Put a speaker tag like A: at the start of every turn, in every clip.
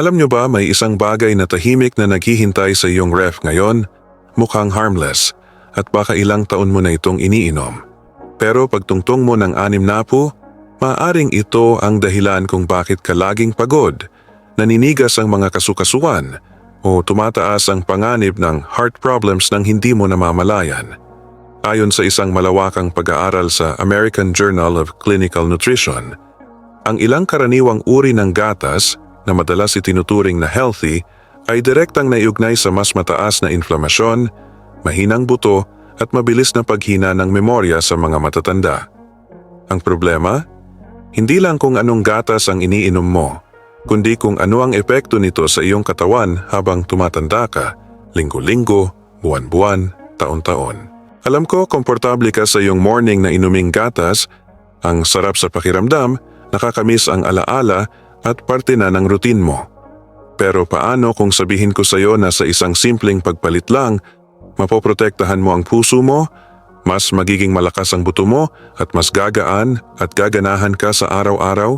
A: Alam nyo ba may isang bagay na tahimik na naghihintay sa iyong ref ngayon? Mukhang harmless at baka ilang taon mo na itong iniinom. Pero pagtungtong mo ng anim na po, maaring ito ang dahilan kung bakit ka laging pagod, naninigas ang mga kasukasuan, o tumataas ang panganib ng heart problems nang hindi mo namamalayan. Ayon sa isang malawakang pag-aaral sa American Journal of Clinical Nutrition, ang ilang karaniwang uri ng gatas na madalas itinuturing na healthy ay direktang naiugnay sa mas mataas na inflamasyon, mahinang buto at mabilis na paghina ng memorya sa mga matatanda. Ang problema? Hindi lang kung anong gatas ang iniinom mo, kundi kung ano ang epekto nito sa iyong katawan habang tumatanda ka, linggo-linggo, buwan-buwan, taon-taon. Alam ko komportable ka sa iyong morning na inuming gatas, ang sarap sa pakiramdam, nakakamiss ang alaala at parte na ng routine mo. Pero paano kung sabihin ko sa iyo na sa isang simpleng pagpalit lang, mapoprotektahan mo ang puso mo, mas magiging malakas ang buto mo at mas gagaan at gaganahan ka sa araw-araw?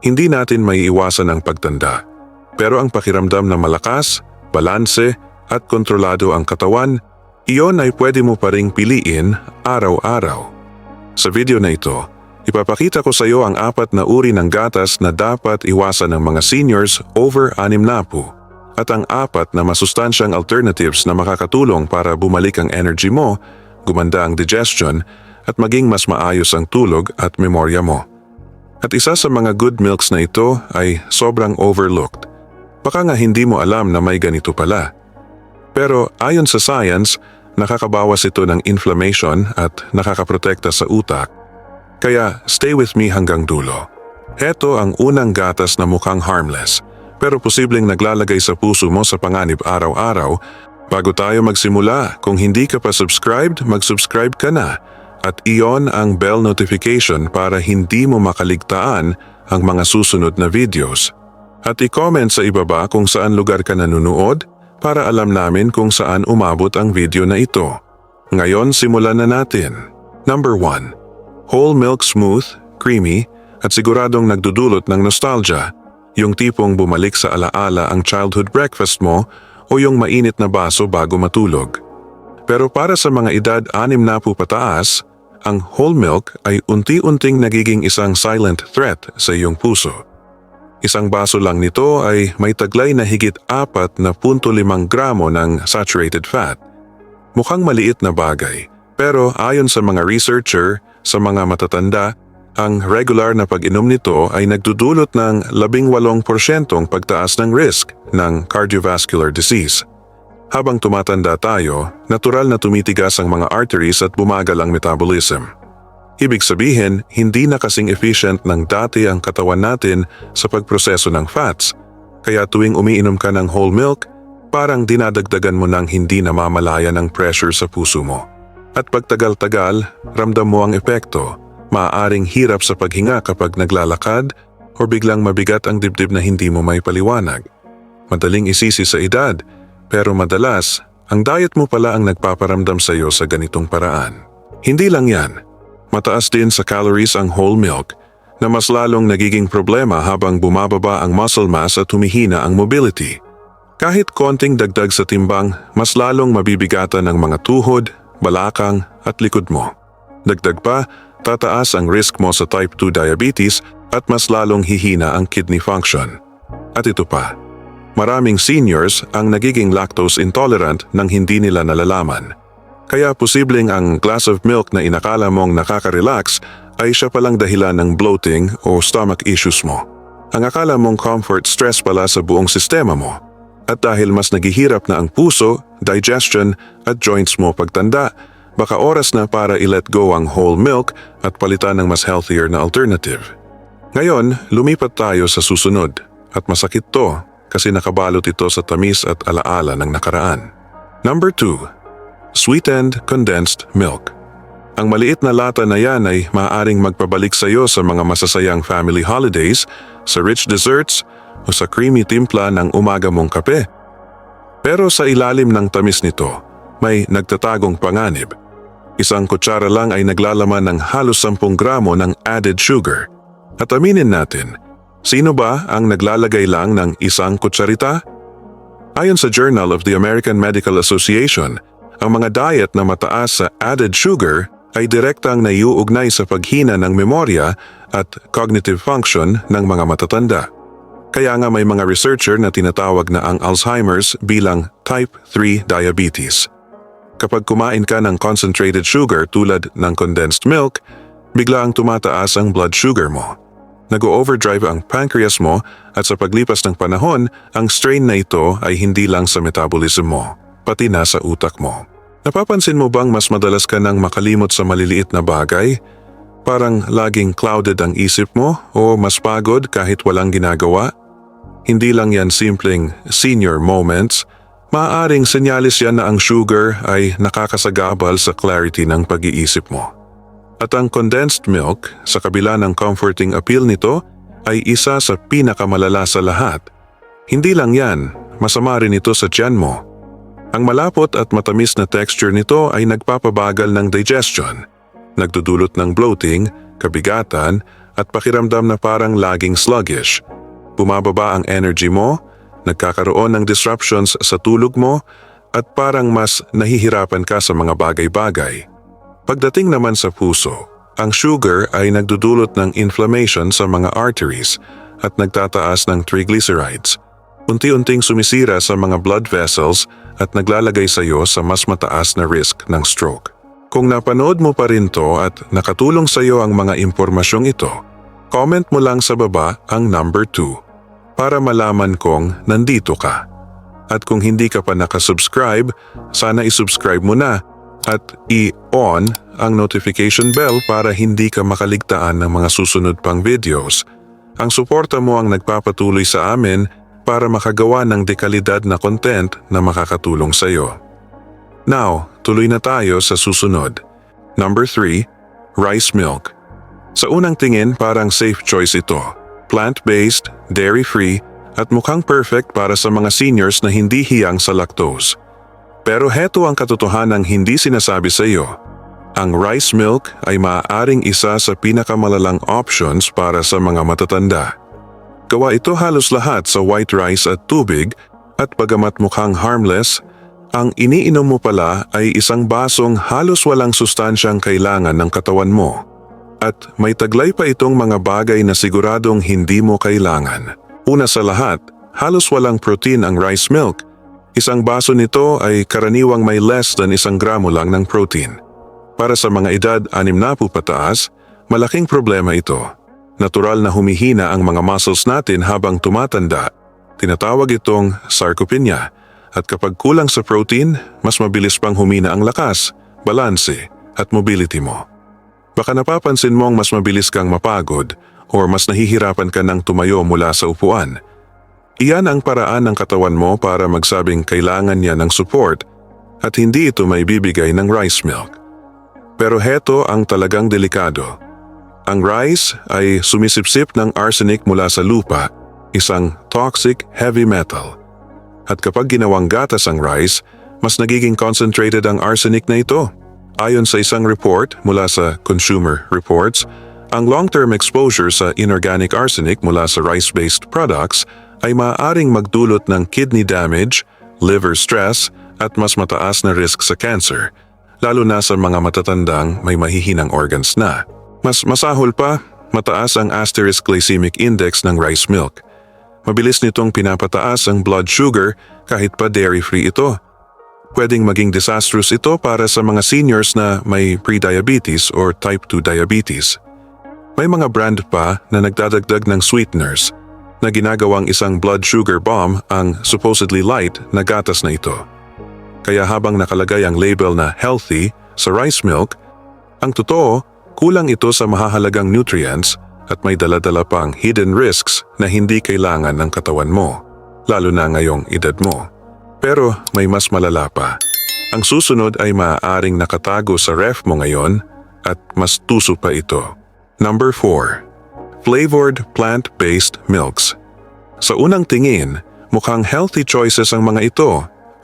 A: Hindi natin maiiwasan ang pagtanda. Pero ang pakiramdam na malakas, balanse at kontrolado ang katawan, iyon ay pwede mo pa ring piliin araw-araw. Sa video na ito, ipapakita ko sa iyo ang apat na uri ng gatas na dapat iwasan ng mga seniors over anim na po at ang apat na masustansyang alternatives na makakatulong para bumalik ang energy mo, gumanda ang digestion at maging mas maayos ang tulog at memorya mo. At isa sa mga good milks na ito ay sobrang overlooked. Baka nga hindi mo alam na may ganito pala. Pero ayon sa science, nakakabawas ito ng inflammation at nakakaprotekta sa utak. Kaya stay with me hanggang dulo. Heto ang unang gatas na mukhang harmless pero posibleng naglalagay sa puso mo sa panganib araw-araw. Bago tayo magsimula, kung hindi ka pa subscribed, mag-subscribe ka na at iyon ang bell notification para hindi mo makaligtaan ang mga susunod na videos. At i-comment sa ibaba kung saan lugar ka nanonood para alam namin kung saan umabot ang video na ito. Ngayon simulan na natin. Number 1. Whole milk smooth, creamy, at siguradong nagdudulot ng nostalgia. Yung tipong bumalik sa alaala ang childhood breakfast mo o yung mainit na baso bago matulog. Pero para sa mga edad anim na po pataas, ang whole milk ay unti-unting nagiging isang silent threat sa iyong puso. Isang baso lang nito ay may taglay na higit 4 na 0.5 gramo ng saturated fat. Mukhang maliit na bagay, pero ayon sa mga researcher, sa mga matatanda, ang regular na pag-inom nito ay nagdudulot ng 18% pagtaas ng risk ng cardiovascular disease. Habang tumatanda tayo, natural na tumitigas ang mga arteries at bumagal ang metabolism. Ibig sabihin, hindi na kasing efficient ng dati ang katawan natin sa pagproseso ng fats. Kaya tuwing umiinom ka ng whole milk, parang dinadagdagan mo ng hindi namamalayan ang pressure sa puso mo. At pagtagal-tagal, ramdam mo ang epekto maaaring hirap sa paghinga kapag naglalakad o biglang mabigat ang dibdib na hindi mo may paliwanag. Madaling isisi sa edad, pero madalas, ang diet mo pala ang nagpaparamdam sa iyo sa ganitong paraan. Hindi lang yan, mataas din sa calories ang whole milk na mas lalong nagiging problema habang bumababa ang muscle mass at humihina ang mobility. Kahit konting dagdag sa timbang, mas lalong mabibigatan ang mga tuhod, balakang at likod mo. Dagdag pa, tataas ang risk mo sa type 2 diabetes at mas lalong hihina ang kidney function. At ito pa, maraming seniors ang nagiging lactose intolerant nang hindi nila nalalaman. Kaya posibleng ang glass of milk na inakala mong nakaka-relax ay siya palang dahilan ng bloating o stomach issues mo. Ang akala mong comfort stress pala sa buong sistema mo. At dahil mas naghihirap na ang puso, digestion at joints mo pagtanda, baka oras na para i-let go ang whole milk at palitan ng mas healthier na alternative. Ngayon, lumipat tayo sa susunod at masakit to kasi nakabalot ito sa tamis at alaala ng nakaraan. Number 2. Sweetened Condensed Milk Ang maliit na lata na yan ay maaaring magpabalik sa iyo sa mga masasayang family holidays, sa rich desserts o sa creamy timpla ng umaga mong kape. Pero sa ilalim ng tamis nito, may nagtatagong panganib. Isang kutsara lang ay naglalaman ng halos 10 gramo ng added sugar. At aminin natin, Sino ba ang naglalagay lang ng isang kutsarita? Ayon sa Journal of the American Medical Association, ang mga diet na mataas sa added sugar ay direktang naiuugnay sa paghina ng memorya at cognitive function ng mga matatanda. Kaya nga may mga researcher na tinatawag na ang Alzheimer's bilang type 3 diabetes. Kapag kumain ka ng concentrated sugar tulad ng condensed milk, bigla ang tumataas ang blood sugar mo. Nag-overdrive ang pancreas mo at sa paglipas ng panahon, ang strain na ito ay hindi lang sa metabolism mo, pati na sa utak mo. Napapansin mo bang mas madalas ka nang makalimot sa maliliit na bagay? Parang laging clouded ang isip mo o mas pagod kahit walang ginagawa? Hindi lang yan simpleng senior moments, maaaring senyalis yan na ang sugar ay nakakasagabal sa clarity ng pag-iisip mo. At ang condensed milk, sa kabila ng comforting appeal nito, ay isa sa pinakamalala sa lahat. Hindi lang yan, masama rin ito sa tiyan mo. Ang malapot at matamis na texture nito ay nagpapabagal ng digestion, nagdudulot ng bloating, kabigatan, at pakiramdam na parang laging sluggish. Bumababa ang energy mo, nagkakaroon ng disruptions sa tulog mo, at parang mas nahihirapan ka sa mga bagay-bagay. Pagdating naman sa puso, ang sugar ay nagdudulot ng inflammation sa mga arteries at nagtataas ng triglycerides. Unti-unting sumisira sa mga blood vessels at naglalagay sa iyo sa mas mataas na risk ng stroke. Kung napanood mo pa rin to at nakatulong sa iyo ang mga impormasyong ito, comment mo lang sa baba ang number 2 para malaman kong nandito ka. At kung hindi ka pa nakasubscribe, sana isubscribe mo na at i-on ang notification bell para hindi ka makaligtaan ng mga susunod pang videos. Ang suporta mo ang nagpapatuloy sa amin para makagawa ng dekalidad na content na makakatulong sa iyo. Now, tuloy na tayo sa susunod. Number 3, rice milk. Sa unang tingin parang safe choice ito. Plant-based, dairy-free, at mukhang perfect para sa mga seniors na hindi hiyang sa lactose. Pero heto ang katotohanang hindi sinasabi sa iyo. Ang rice milk ay maaaring isa sa pinakamalalang options para sa mga matatanda. Gawa ito halos lahat sa white rice at tubig at bagamat mukhang harmless, ang iniinom mo pala ay isang basong halos walang sustansyang kailangan ng katawan mo. At may taglay pa itong mga bagay na siguradong hindi mo kailangan. Una sa lahat, halos walang protein ang rice milk Isang baso nito ay karaniwang may less than isang gramo lang ng protein. Para sa mga edad anim na po pataas, malaking problema ito. Natural na humihina ang mga muscles natin habang tumatanda. Tinatawag itong sarcopenia at kapag kulang sa protein, mas mabilis pang humina ang lakas, balanse at mobility mo. Baka napapansin mong mas mabilis kang mapagod or mas nahihirapan ka ng tumayo mula sa upuan Iyan ang paraan ng katawan mo para magsabing kailangan niya ng support at hindi ito may bibigay ng rice milk. Pero heto ang talagang delikado. Ang rice ay sumisipsip ng arsenic mula sa lupa, isang toxic heavy metal. At kapag ginawang gatas ang rice, mas nagiging concentrated ang arsenic na ito. Ayon sa isang report mula sa Consumer Reports, ang long-term exposure sa inorganic arsenic mula sa rice-based products ay maaaring magdulot ng kidney damage, liver stress at mas mataas na risk sa cancer, lalo na sa mga matatandang may mahihinang organs na. Mas masahol pa, mataas ang asterisk glycemic index ng rice milk. Mabilis nitong pinapataas ang blood sugar kahit pa dairy-free ito. Pwedeng maging disastrous ito para sa mga seniors na may prediabetes or type 2 diabetes. May mga brand pa na nagdadagdag ng sweeteners na ginagawang isang blood sugar bomb ang supposedly light na gatas na ito. Kaya habang nakalagay ang label na healthy sa rice milk, ang totoo kulang ito sa mahahalagang nutrients at may daladala pang hidden risks na hindi kailangan ng katawan mo, lalo na ngayong edad mo. Pero may mas malala pa. Ang susunod ay maaaring nakatago sa ref mo ngayon at mas tuso pa ito. Number 4 flavored plant-based milks. Sa unang tingin, mukhang healthy choices ang mga ito.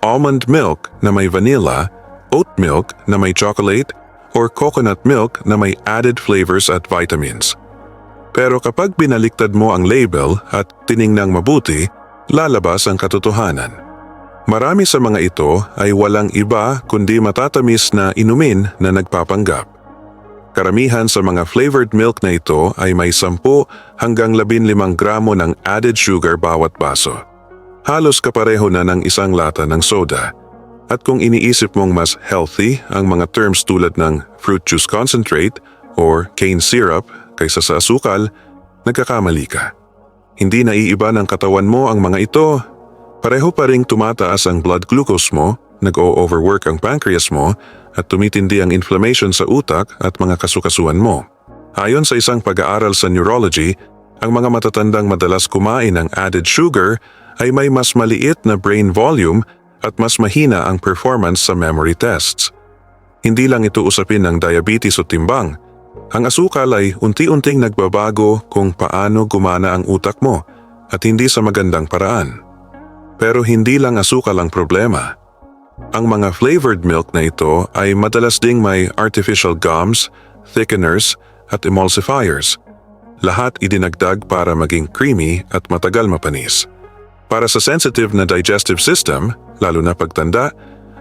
A: Almond milk na may vanilla, oat milk na may chocolate, or coconut milk na may added flavors at vitamins. Pero kapag binaliktad mo ang label at tiningnang mabuti, lalabas ang katotohanan. Marami sa mga ito ay walang iba kundi matatamis na inumin na nagpapanggap. Karamihan sa mga flavored milk na ito ay may 10 hanggang 15 gramo ng added sugar bawat baso. Halos kapareho na ng isang lata ng soda. At kung iniisip mong mas healthy ang mga terms tulad ng fruit juice concentrate or cane syrup kaysa sa asukal, nagkakamali ka. Hindi naiiba ng katawan mo ang mga ito. Pareho pa ring tumataas ang blood glucose mo, nag-o-overwork ang pancreas mo, at tumitindi ang inflammation sa utak at mga kasukasuan mo. Ayon sa isang pag-aaral sa neurology, ang mga matatandang madalas kumain ng added sugar ay may mas maliit na brain volume at mas mahina ang performance sa memory tests. Hindi lang ito usapin ng diabetes o timbang. Ang asukal ay unti-unting nagbabago kung paano gumana ang utak mo at hindi sa magandang paraan. Pero hindi lang asukal ang problema. Ang mga flavored milk na ito ay madalas ding may artificial gums, thickeners at emulsifiers. Lahat idinagdag para maging creamy at matagal mapanis. Para sa sensitive na digestive system, lalo na pagtanda,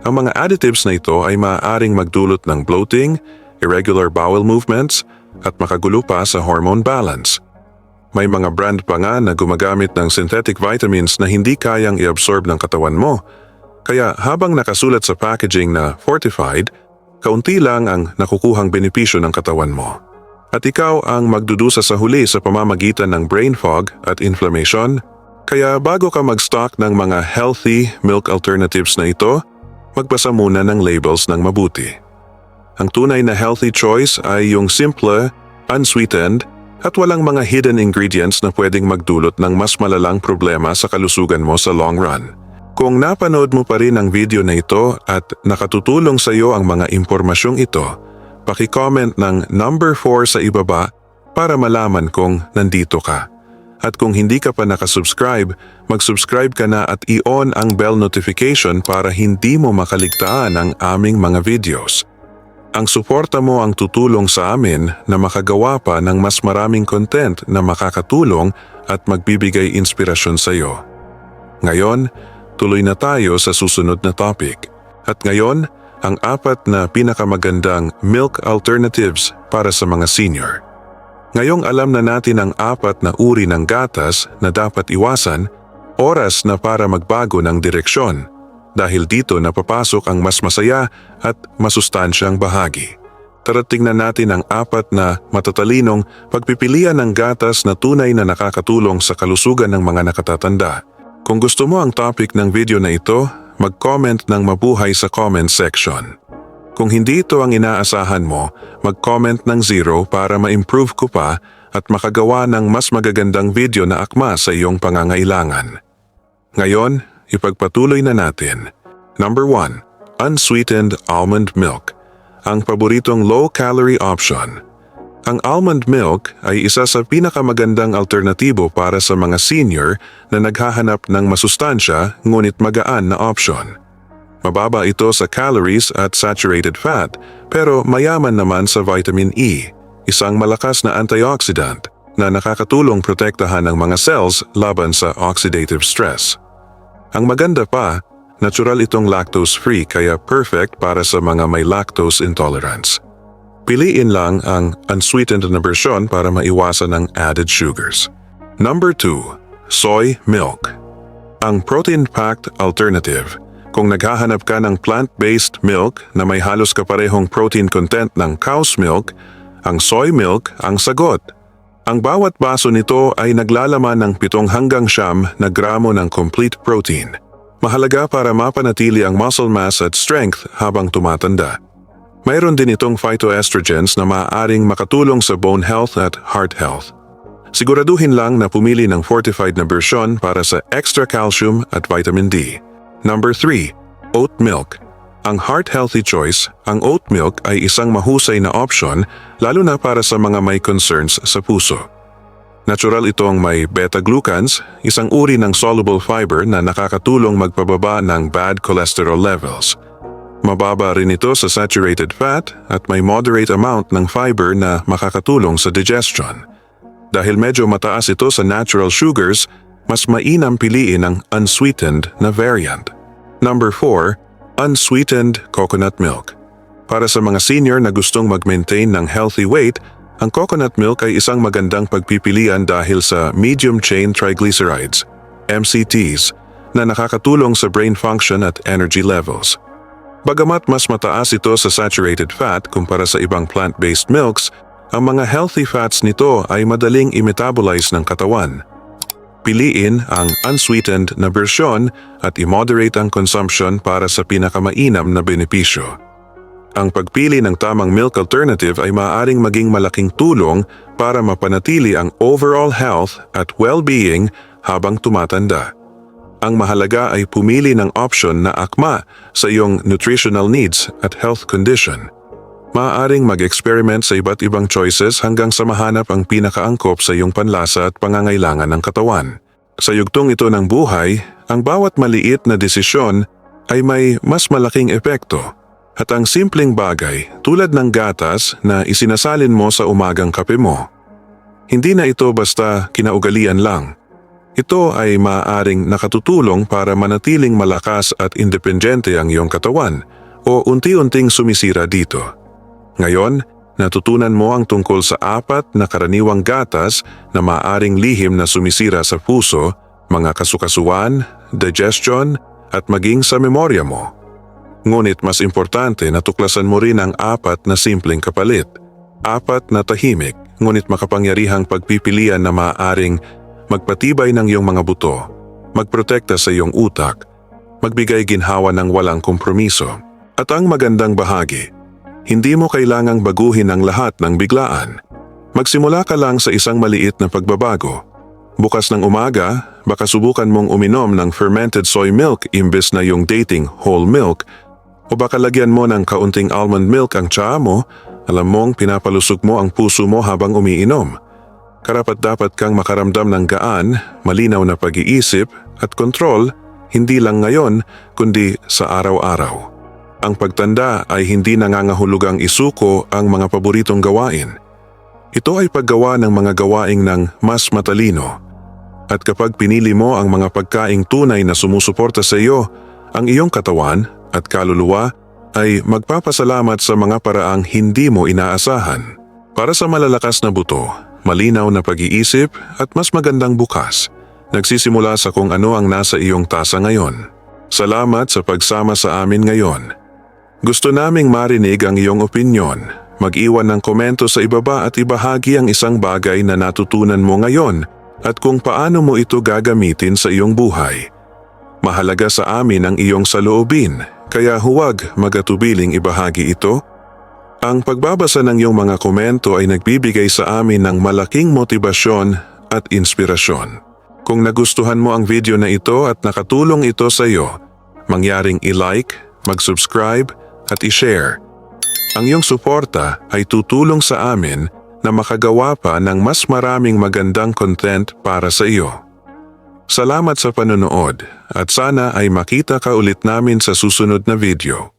A: ang mga additives na ito ay maaaring magdulot ng bloating, irregular bowel movements, at makagulo pa sa hormone balance. May mga brand pa nga na gumagamit ng synthetic vitamins na hindi kayang i-absorb ng katawan mo, kaya habang nakasulat sa packaging na fortified, kaunti lang ang nakukuhang benepisyo ng katawan mo. At ikaw ang magdudusa sa huli sa pamamagitan ng brain fog at inflammation, kaya bago ka mag-stock ng mga healthy milk alternatives na ito, magbasa muna ng labels ng mabuti. Ang tunay na healthy choice ay yung simple, unsweetened, at walang mga hidden ingredients na pwedeng magdulot ng mas malalang problema sa kalusugan mo sa long run. Kung napanood mo pa rin ang video na ito at nakatutulong sa iyo ang mga impormasyong ito, paki-comment ng number 4 sa ibaba para malaman kung nandito ka. At kung hindi ka pa nakasubscribe, mag-subscribe ka na at i-on ang bell notification para hindi mo makaligtaan ang aming mga videos. Ang suporta mo ang tutulong sa amin na makagawa pa ng mas maraming content na makakatulong at magbibigay inspirasyon sa iyo. Ngayon, tuloy na tayo sa susunod na topic. At ngayon, ang apat na pinakamagandang milk alternatives para sa mga senior. Ngayong alam na natin ang apat na uri ng gatas na dapat iwasan, oras na para magbago ng direksyon dahil dito napapasok ang mas masaya at masustansyang bahagi. Tara tingnan natin ang apat na matatalinong pagpipilian ng gatas na tunay na nakakatulong sa kalusugan ng mga nakatatanda. Kung gusto mo ang topic ng video na ito, mag-comment ng mabuhay sa comment section. Kung hindi ito ang inaasahan mo, mag-comment ng zero para ma-improve ko pa at makagawa ng mas magagandang video na akma sa iyong pangangailangan. Ngayon, ipagpatuloy na natin. Number 1. Unsweetened almond milk. Ang paboritong low-calorie option. Ang almond milk ay isa sa pinakamagandang alternatibo para sa mga senior na naghahanap ng masustansya ngunit magaan na option. Mababa ito sa calories at saturated fat pero mayaman naman sa vitamin E, isang malakas na antioxidant na nakakatulong protektahan ang mga cells laban sa oxidative stress. Ang maganda pa, natural itong lactose-free kaya perfect para sa mga may lactose intolerance. Piliin lang ang unsweetened na bersyon para maiwasan ang added sugars. Number 2. Soy milk. Ang protein-packed alternative. Kung naghahanap ka ng plant-based milk na may halos kaparehong protein content ng cow's milk, ang soy milk ang sagot. Ang bawat baso nito ay naglalaman ng 7 hanggang siyam na gramo ng complete protein. Mahalaga para mapanatili ang muscle mass at strength habang tumatanda. Mayroon din itong phytoestrogens na maaaring makatulong sa bone health at heart health. Siguraduhin lang na pumili ng fortified na bersyon para sa extra calcium at vitamin D. Number 3. Oat milk. Ang heart-healthy choice, ang oat milk ay isang mahusay na option lalo na para sa mga may concerns sa puso. Natural itong may beta-glucans, isang uri ng soluble fiber na nakakatulong magpababa ng bad cholesterol levels. Mababa rin ito sa saturated fat at may moderate amount ng fiber na makakatulong sa digestion. Dahil medyo mataas ito sa natural sugars, mas mainam piliin ang unsweetened na variant. Number 4, unsweetened coconut milk. Para sa mga senior na gustong mag-maintain ng healthy weight, ang coconut milk ay isang magandang pagpipilian dahil sa medium chain triglycerides, MCTs, na nakakatulong sa brain function at energy levels. Bagamat mas mataas ito sa saturated fat kumpara sa ibang plant-based milks, ang mga healthy fats nito ay madaling i-metabolize ng katawan. Piliin ang unsweetened na bersyon at i-moderate ang consumption para sa pinakamainam na benepisyo. Ang pagpili ng tamang milk alternative ay maaaring maging malaking tulong para mapanatili ang overall health at well-being habang tumatanda. Ang mahalaga ay pumili ng option na akma sa iyong nutritional needs at health condition. Maaaring mag-experiment sa iba't ibang choices hanggang sa mahanap ang pinakaangkop sa iyong panlasa at pangangailangan ng katawan. Sa yugtong ito ng buhay, ang bawat maliit na desisyon ay may mas malaking epekto. At ang simpleng bagay tulad ng gatas na isinasalin mo sa umagang kape mo. Hindi na ito basta kinaugalian lang. Ito ay maaaring nakatutulong para manatiling malakas at independente ang iyong katawan o unti-unting sumisira dito. Ngayon, natutunan mo ang tungkol sa apat na karaniwang gatas na maaaring lihim na sumisira sa puso, mga kasukasuan, digestion, at maging sa memorya mo. Ngunit mas importante natuklasan mo rin ang apat na simpleng kapalit. Apat na tahimik, ngunit makapangyarihang pagpipilian na maaaring magpatibay ng iyong mga buto, magprotekta sa iyong utak, magbigay ginhawa ng walang kompromiso. At ang magandang bahagi, hindi mo kailangang baguhin ang lahat ng biglaan. Magsimula ka lang sa isang maliit na pagbabago. Bukas ng umaga, baka subukan mong uminom ng fermented soy milk imbes na yung dating whole milk o baka lagyan mo ng kaunting almond milk ang tsaa mo, alam mong pinapalusog mo ang puso mo habang umiinom. Karapat dapat kang makaramdam ng gaan, malinaw na pag-iisip at kontrol, hindi lang ngayon kundi sa araw-araw. Ang pagtanda ay hindi nangangahulugang isuko ang mga paboritong gawain. Ito ay paggawa ng mga gawaing ng mas matalino. At kapag pinili mo ang mga pagkaing tunay na sumusuporta sa iyo, ang iyong katawan at kaluluwa ay magpapasalamat sa mga paraang hindi mo inaasahan. Para sa malalakas na buto, malinaw na pag-iisip at mas magandang bukas, nagsisimula sa kung ano ang nasa iyong tasa ngayon. Salamat sa pagsama sa amin ngayon. Gusto naming marinig ang iyong opinyon. Mag-iwan ng komento sa ibaba at ibahagi ang isang bagay na natutunan mo ngayon at kung paano mo ito gagamitin sa iyong buhay. Mahalaga sa amin ang iyong saloobin, kaya huwag magatubiling ibahagi ito. Ang pagbabasa ng iyong mga komento ay nagbibigay sa amin ng malaking motibasyon at inspirasyon. Kung nagustuhan mo ang video na ito at nakatulong ito sa iyo, mangyaring i-like, mag-subscribe at i-share. Ang iyong suporta ay tutulong sa amin na makagawa pa ng mas maraming magandang content para sa iyo. Salamat sa panonood at sana ay makita ka ulit namin sa susunod na video.